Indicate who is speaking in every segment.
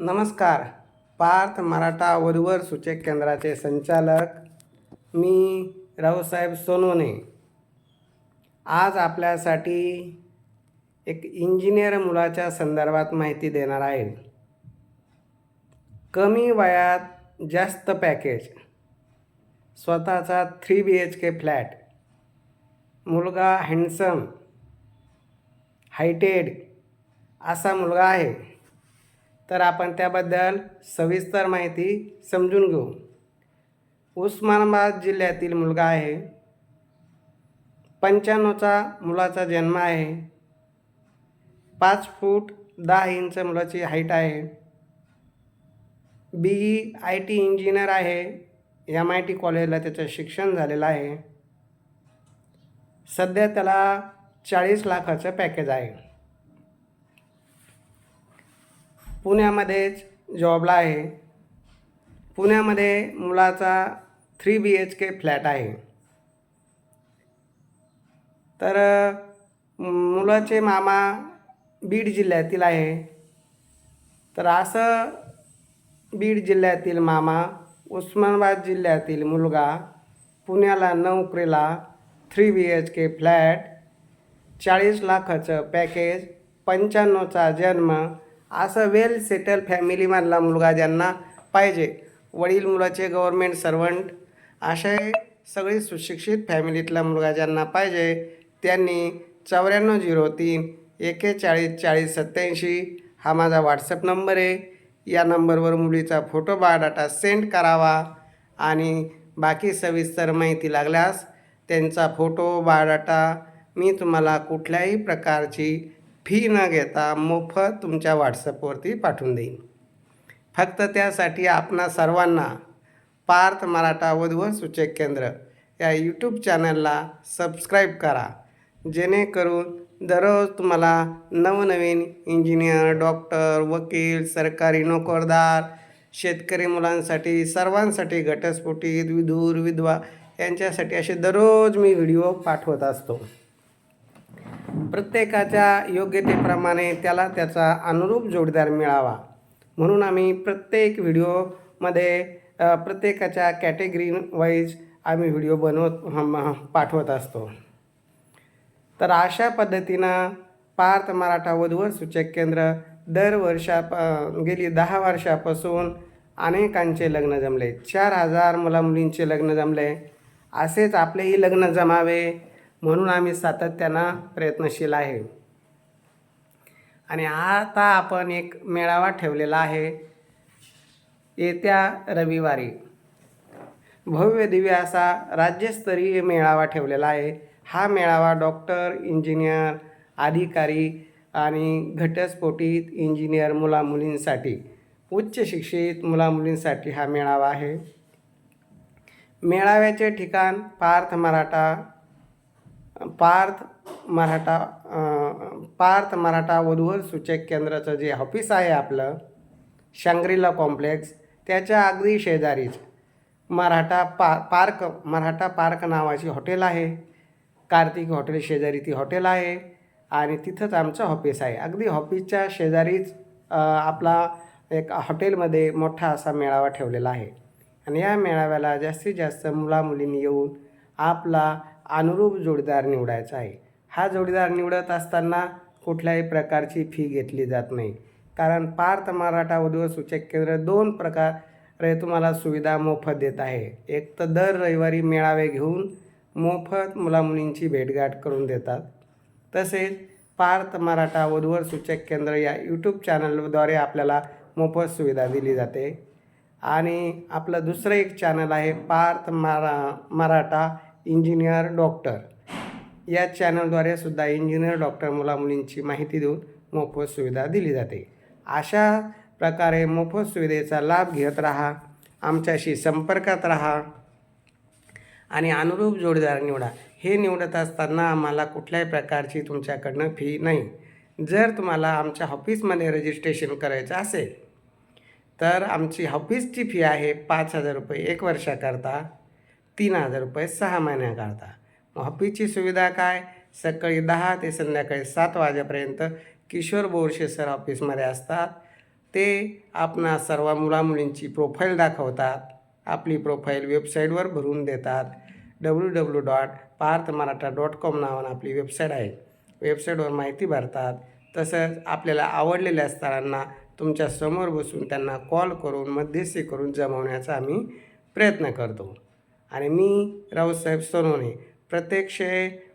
Speaker 1: नमस्कार. पार्थ मराठा वरवर सूचक केंद्राचे संचालक मी रावसाहेब सोनवणे आज आपल्यासाठी एक इंजिनियर मुलाच्या संदर्भात माहिती देणार आहे. कमी वयात जास्त पॅकेज. स्वतःचा three B H K flat. मुलगा हँडसम हायटेड. असा मुलगा आहे. तर आपण त्याबद्दल सविस्तर माहिती समजून घेऊ. उस्मानाबाद जिल्ह्यातील मुलगा आहे. पंच्याण्णवचा मुलाचा जन्म आहे. पाच फूट दहा इंच मुलाची हाईट आहे. B E I T engineer आहे. एम आय टी कॉलेजला त्याचं शिक्षण झालेलं आहे. सध्या त्याला चाळीस लाखाचं पॅकेज आहे. पुण्यामध्येच जॉबला आहे. पुण्यामध्ये मुलाचा three B H K flat आहे. तर मुलाचे मामा बीड जिल्ह्यातील आहे. तर असं बीड जिल्ह्यातील मामा उस्मानाबाद जिल्ह्यातील मुलगा पुण्याला नोकरीला three B H K flat चाळीस लाखाचं पॅकेज पंच्याण्णवचा जन्म असं वेल सेटल फॅमिलीमधला मुलगा ज्यांना पाहिजे. वडील मुलाचे गव्हर्मेंट सर्वंट असे सगळी सुशिक्षित फॅमिलीतला मुलगा ज्यांना पाहिजे त्यांनी चौऱ्याण्णव झिरो तीन एकेचाळीस चाळीस सत्याऐंशी हा माझा व्हॉट्सअप नंबर आहे. या नंबरवर मुलीचा फोटो बायोडाटा सेंड करावा आणि बाकी सविस्तर माहिती लागल्यास त्यांचा फोटो बायोडाटा मी तुम्हाला कुठल्याही प्रकारची फी न घेता मोफत तुमच्या व्हॉट्सअपवरती पाठवून देईन. फक्त त्यासाठी आपणा सर्वांना पार्थ मराठा वधू सूचक केंद्र या यूट्यूब चॅनलला सबस्क्राईब करा. जेणेकरून दररोज तुम्हाला नवनवीन इंजिनियर डॉक्टर वकील सरकारी नोकरदार शेतकरी मुलांसाठी सर्वांसाठी घटस्फोटीत विधूर विधवा यांच्यासाठी असे दररोज मी व्हिडिओ पाठवत असतो. प्रत्येकाच्या योग्यतेप्रमाणे त्याला त्याचा अनुरूप जोडीदार मिळावा. म्हणून आम्ही प्रत्येक व्हिडिओमध्ये प्रत्येकाच्या कॅटेगरी वाईज आम्ही व्हिडिओ बनवत पाठवत असतो. तर अशा पद्धतीनं पार्थ मराठा वधूवर सूचक केंद्र दर वर्षा प- गेली दहा वर्षापासून अनेकांचे लग्न जमले. चार हजार मुला मुलींचे लग्न जमले. असेच आपलेही लग्न जमावे. म्हणून आम्ही सातत्यानं प्रयत्नशील आहे. आणि आता आपण एक मेळावा ठेवलेला आहे. येत्या रविवारी. भव्य दिव्य असा राज्यस्तरीय मेळावा ठेवलेला आहे. हा मेळावा डॉक्टर इंजिनियर अधिकारी आणि घटस्फोटित इंजिनियर मुलामुलींसाठी उच्च शिक्षित मुलामुलींसाठी हा मेळावा आहे. मेळाव्याचे ठिकाण पार्थ मराठा पार्थ मराठा पार्थ मराठा वधूवर सूचक केंद्राचं जे ऑफिस आहे आपलं शांग्रीला कॉम्प्लेक्स त्याच्या अगदी शेजारीच मराठा पा पार्क मराठा पार्क नावाची हॉटेल आहे. कार्तिक हॉटेल शेजारी ती हॉटेल आहे आणि तिथंच आमचं ऑफिस आहे. अगदी ऑफिसच्या शेजारीच आपला एक हॉटेलमध्ये मोठा असा मेळावा ठेवलेला आहे. आणि या मेळाव्याला जास्तीत जास्त मुलामुलींनी येऊन आपला अनुरूप जोडीदार निवडायचा आहे. हा जोडीदार निवडत असताना कुठल्याही प्रकारची फी घेतली जात नाही. कारण पार्थ मराठा उद्योग सूचक केंद्र दोन प्रकारे तुम्हाला सुविधा मोफत देत आहे. एक तर दर रविवारी मेळावे घेऊन मोफत मुलामुलींची भेटगाठ करून देतात. तसेच पार्थ मराठा वधूवर सूचक केंद्र या यूट्यूब चॅनलद्वारे आपल्याला मोफत सुविधा दिली जाते. आणि आपलं दुसरं एक चॅनल आहे पार्थ मारा मराठा इंजिनियर डॉक्टर. या चॅनलद्वारे सुद्धा इंजिनियर डॉक्टर मुलामुलींची माहिती देऊन मोफत सुविधा दिली जाते. अशा प्रकारे मोफत सुविधेचा लाभ घेत राहा आमच्याशी संपर्कात राहा आणि अनुरूप जोडीदार निवडा. हे निवडत असताना आम्हाला कुठल्याही प्रकारची तुमच्याकडनं फी नाही. जर तुम्हाला आमच्या ऑफिसमध्ये रजिस्ट्रेशन करायचं असेल तर आमची ऑफिसची फी आहे पाच हजार रुपये एक वर्षाकरता. तीन हजार रुपये सहा महिन्याकरता मग ऑफिसची सुविधा काय? सकाळी दहा ते संध्याकाळी सात वाजेपर्यंत किशोर बोरशे सर ऑफिसमध्ये असतात. ते आपणा सर्व मुलामुलींची प्रोफाईल दाखवतात. आपली प्रोफाईल वेबसाईटवर भरून देतात. W W dot Parth Maratha dot com नावानं आपली वेबसाईट आहे. वेबसाईटवर माहिती भरतात. तसंच आपल्याला आवडलेल्या स्थळांना तुमच्यासमोर बसून त्यांना कॉल करून मध्यस्थी करून जमवण्याचा आम्ही प्रयत्न करतो. आणि मी रावसाहेब सोनवणे प्रत्यक्ष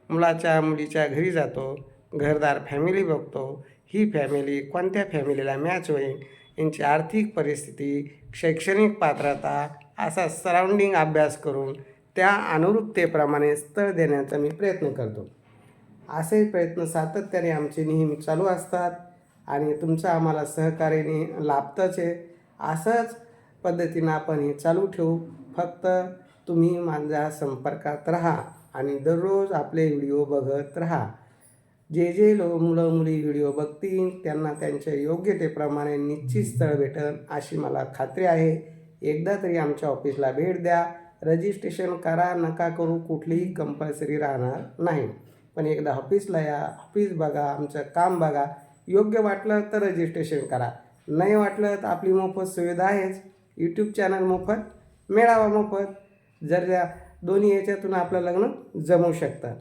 Speaker 1: मुलाच्या मुलीच्या घरी जातो घरदार फॅमिली बघतो. ही फॅमिली कोणत्या फॅमिलीला मॅच होईल यांची आर्थिक परिस्थिती शैक्षणिक पात्रता असा सराउंडिंग अभ्यास करून त्या अनुरूपतेप्रमाणे स्थळ देण्याचा मी प्रयत्न करतो. असे प्रयत्न सातत्याने आमचे नेहमी चालू असतात आणि तुमचं आम्हाला सहकार्याने लाभतंच आहे. असंच पद्धतीनं आपण हे चालू ठेवू. फक्त तुम्ही माझ्या संपर्कात राहा आणि दररोज आपले व्हिडिओ बघत राहा. जे जे लो मुलं मुली व्हिडिओ बघतील त्यांना त्यांच्या योग्यतेप्रमाणे निश्चित स्थळ भेटेल अशी मला खात्री आहे. एकदा तरी आमच्या ऑफिसला भेट द्या. रजिस्ट्रेशन करा नका करू कुठलीही कंपल्सरी राहणार नाही. पण एकदा ऑफिसला या ऑफिस बघा आमचं काम बघा. योग्य वाटलं तर रजिस्ट्रेशन करा. नाही वाटलं तर आपली मोफत सुविधा आहेच. यूट्यूब चॅनल मोफत मेळावा मोफत. जर या दोन्ही याच्यातून आपलं लग्न जमू शकतं.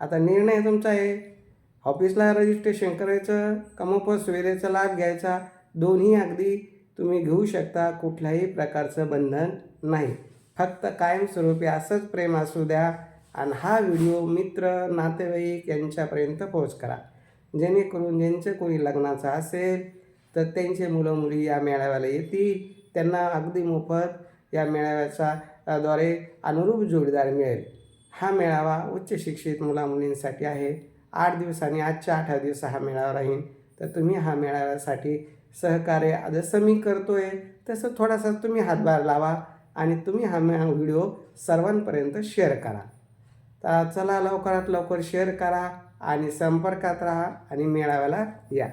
Speaker 1: आता निर्णय तुमचा आहे. ऑफिसला रजिस्ट्रेशन करायचं का वेळेचा सुविधेचा लाभ घ्यायचा दोन्ही अगदी तुम्ही घेऊ शकता कुठल्याही प्रकारचं बंधन नाही. फक्त कायमस्वरूपी असंच प्रेम असू द्या आणि हा व्हिडिओ मित्र नातेवाईक यांच्यापर्यंत पोहोच करा जेणेकरून ज्यांचं कोणी लग्नाचं असेल तर त्यांचे मुलं मुली या मेळाव्याला येतील त्यांना अगदी मोफत या मेळाव्याचा द्वारे अनुरूप जोडीदार मिळेल. हा मेळावा उच्च शिक्षित मुलामुलींसाठी आहे. आठ दिवसांनी आजच्या आठव्या दिवस हा मेळावा राहील. तर तुम्ही हा मेळाव्यासाठी सहकार्य जसं मी करतो आहे तसं थोडासा तुम्ही हातभार लावा आणि तुम्ही हा मे व्हिडिओ सर्वांपर्यंत शेअर करा. तर चला लवकरात लवकर शेअर करा आणि संपर्कात राहा आणि मेळाव्याला या.